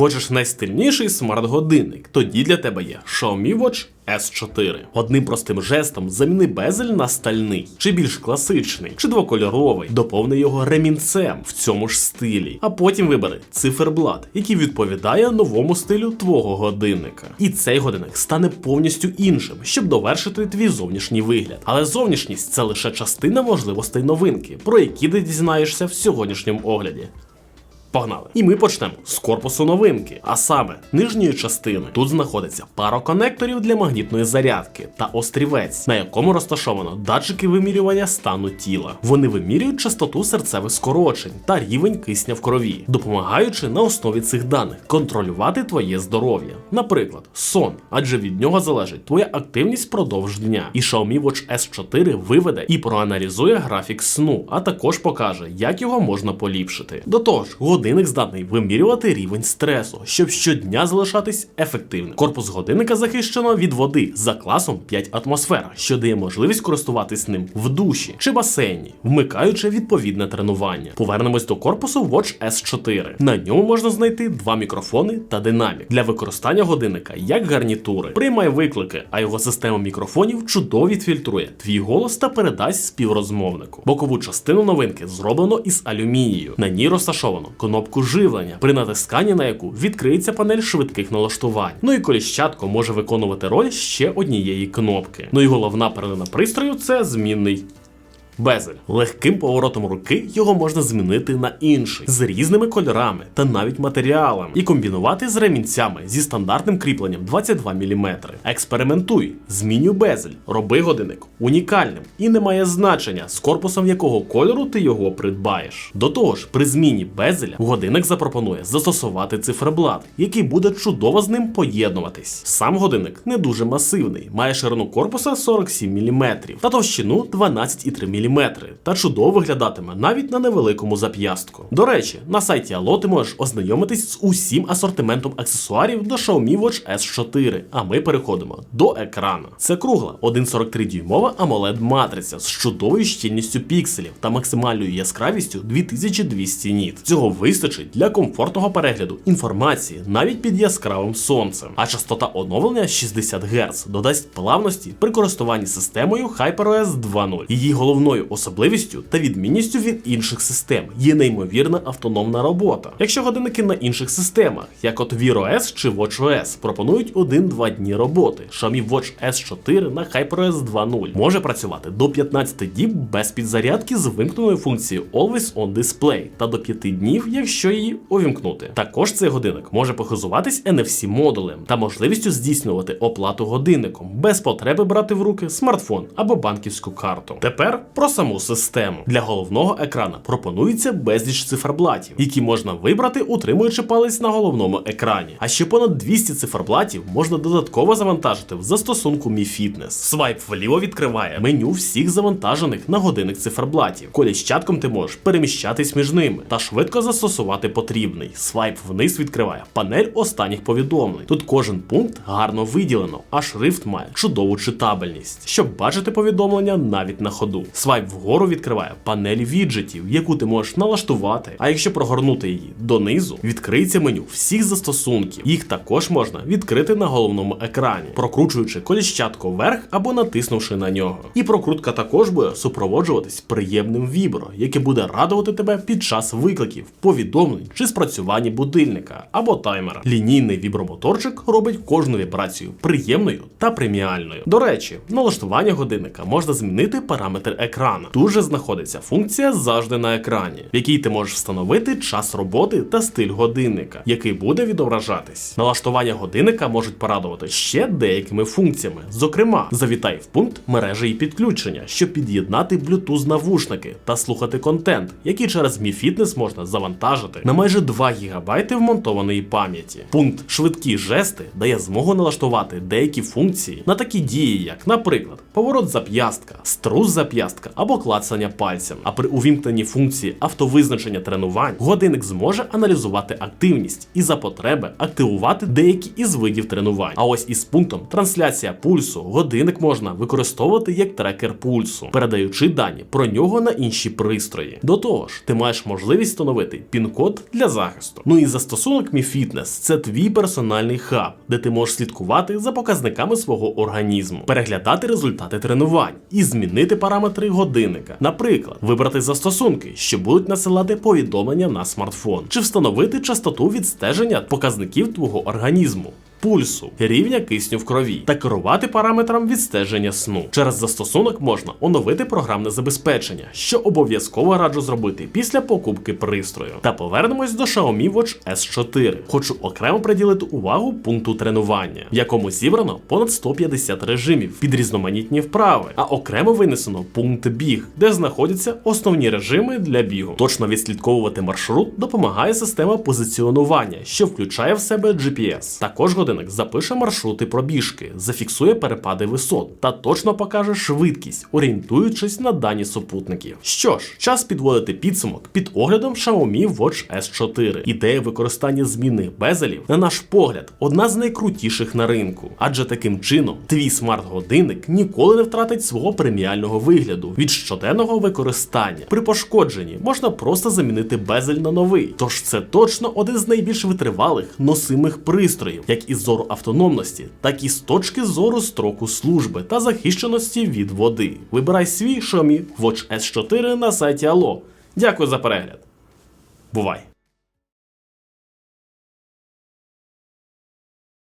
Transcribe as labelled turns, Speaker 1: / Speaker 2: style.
Speaker 1: Хочеш найстильніший смарт-годинник? Тоді для тебе є Xiaomi Watch S4. Одним простим жестом заміни безель на стальний, чи більш класичний, чи двокольоровий, доповни його ремінцем в цьому ж стилі. А потім вибери циферблат, який відповідає новому стилю твого годинника. І цей годинник стане повністю іншим, щоб довершити твій зовнішній вигляд. Але зовнішність це лише частина можливостей новинки, про які ти дізнаєшся в сьогоднішньому огляді. Погнали! І ми почнемо з корпусу новинки, а саме нижньої частини. Тут знаходиться пара конекторів для магнітної зарядки та острівець, на якому розташовано датчики вимірювання стану тіла. Вони вимірюють частоту серцевих скорочень та рівень кисня в крові, допомагаючи на основі цих даних контролювати твоє здоров'я. Наприклад, сон, адже від нього залежить твоя активність впродовж дня. І Xiaomi Watch S4 виведе і проаналізує графік сну, а також покаже, як його можна поліпшити. До того ж, годинник здатний вимірювати рівень стресу, щоб щодня залишатись ефективним. Корпус годинника захищено від води за класом 5 атмосфер, що дає можливість користуватись ним в душі чи басейні, вмикаючи відповідне тренування. Повернемось до корпусу Watch S4. На ньому можна знайти два мікрофони та динамік для використання годинника як гарнітури. Приймає виклики, а його система мікрофонів чудово відфільтрує твій голос та передасть співрозмовнику. Бокову частину новинки зроблено із алюмінію. На ній розташовано кнопку живлення, при натисканні на яку відкриється панель швидких налаштувань. Ну і коліщатко може виконувати роль ще однієї кнопки. Ну і головна перлина пристрою це змінний. Безель. Легким поворотом руки його можна змінити на інший з різними кольорами та навіть матеріалами і комбінувати з ремінцями зі стандартним кріпленням 22 мм. Експериментуй, змінюй безель, роби годинник унікальним і не має значення, з корпусом якого кольору ти його придбаєш. До того ж, при зміні безеля годинник запропонує застосувати циферблат, який буде чудово з ним поєднуватись. Сам годинник не дуже масивний, має ширину корпуса 47 мм та товщину 12,3 мм, та чудово виглядатиме навіть на невеликому зап'ястку. До речі, на сайті Allo ти можеш ознайомитись з усім асортиментом аксесуарів до Xiaomi Watch S4, а ми переходимо до екрана. Це кругла 1,43 дюймова AMOLED матриця з чудовою щільністю пікселів та максимальною яскравістю 2200 ніт. Цього вистачить для комфортного перегляду інформації навіть під яскравим сонцем. А частота оновлення 60 Гц додасть плавності при користуванні системою HyperOS 2.0. Її головною особливістю та відмінністю від інших систем є неймовірна автономна робота. Якщо годинники на інших системах, як от Wear OS чи WatchOS, пропонують 1-2 дні роботи, Xiaomi Watch S4 на HyperOS 2.0 може працювати до 15 діб без підзарядки з вимкненою функцією Always On Display та до 5 днів, якщо її увімкнути. Також цей годинник може похизуватись NFC модулем та можливістю здійснювати оплату годинником без потреби брати в руки смартфон або банківську карту. Тепер про саму систему. Для головного екрана пропонується безліч циферблатів, які можна вибрати, утримуючи палець на головному екрані. А ще понад 200 циферблатів можна додатково завантажити в застосунку Mi Fitness. Свайп вліво відкриває меню всіх завантажених на годинник циферблатів. Коліщатком ти можеш переміщатись між ними та швидко застосувати потрібний. Свайп вниз відкриває панель останніх повідомлень. Тут кожен пункт гарно виділено, а шрифт має чудову читабельність, щоб бачити повідомлення навіть на ходу. Свайп вгору відкриває панель віджитів, яку ти можеш налаштувати. А якщо прогорнути її донизу, відкриється меню всіх застосунків. Їх також можна відкрити на головному екрані, прокручуючи коліщатку вверх або натиснувши на нього. І прокрутка також буде супроводжуватись приємним вібро, яке буде радувати тебе під час викликів, повідомлень чи спрацювання будильника або таймера. Лінійний вібромоторчик робить кожну вібрацію приємною та преміальною. До речі, налаштування годинника можна змінити параметр екрану. Тут же знаходиться функція завжди на екрані, в якій ти можеш встановити час роботи та стиль годинника, який буде відображатись. Налаштування годинника можуть порадувати ще деякими функціями. Зокрема, завітай в пункт мережі і підключення, щоб під'єднати Bluetooth навушники та слухати контент, який через Mi Fitness можна завантажити на майже 2 ГБ вмонтованої пам'яті. Пункт швидкі жести дає змогу налаштувати деякі функції на такі дії, як, наприклад, поворот зап'ястка, струс зап'ястка або клацання пальцем. А при увімкненні функції автовизначення тренувань годинник зможе аналізувати активність і за потреби активувати деякі із видів тренувань. А ось із пунктом трансляція пульсу годинник можна використовувати як трекер пульсу, передаючи дані про нього на інші пристрої. До того ж, ти маєш можливість встановити пін-код для захисту. Ну і застосунок Mi Fitness – це твій персональний хаб, де ти можеш слідкувати за показниками свого організму, переглядати результати тренувань і змінити параметри годинника. Наприклад, вибрати застосунки, що будуть насилати повідомлення на смартфон, чи встановити частоту відстеження показників твого організму. Пульсу, рівня кисню в крові та керувати параметрам відстеження сну. Через застосунок можна оновити програмне забезпечення, що обов'язково раджу зробити після покупки пристрою. Та повернемось до Xiaomi Watch S4. Хочу окремо приділити увагу пункту тренування, в якому зібрано понад 150 режимів під різноманітні вправи, а окремо винесено пункт біг, де знаходяться основні режими для бігу. Точно відслідковувати маршрут допомагає система позиціонування, що включає в себе GPS. Також годинник запише маршрути пробіжки, зафіксує перепади висот та точно покаже швидкість, орієнтуючись на дані супутників. Що ж, час підводити підсумок під оглядом Xiaomi Watch S4. Ідея використання змінних безелів, на наш погляд, одна з найкрутіших на ринку, адже таким чином твій смарт-годинник ніколи не втратить свого преміального вигляду від щоденного використання. При пошкодженні можна просто замінити безель на новий. Тож це точно один з найбільш витривалих носимих пристроїв, як із зору автономності, так і з точки зору строку служби та захищеності від води. Вибирай свій Xiaomi Watch S4 на сайті Allo. Дякую за перегляд. Бувай!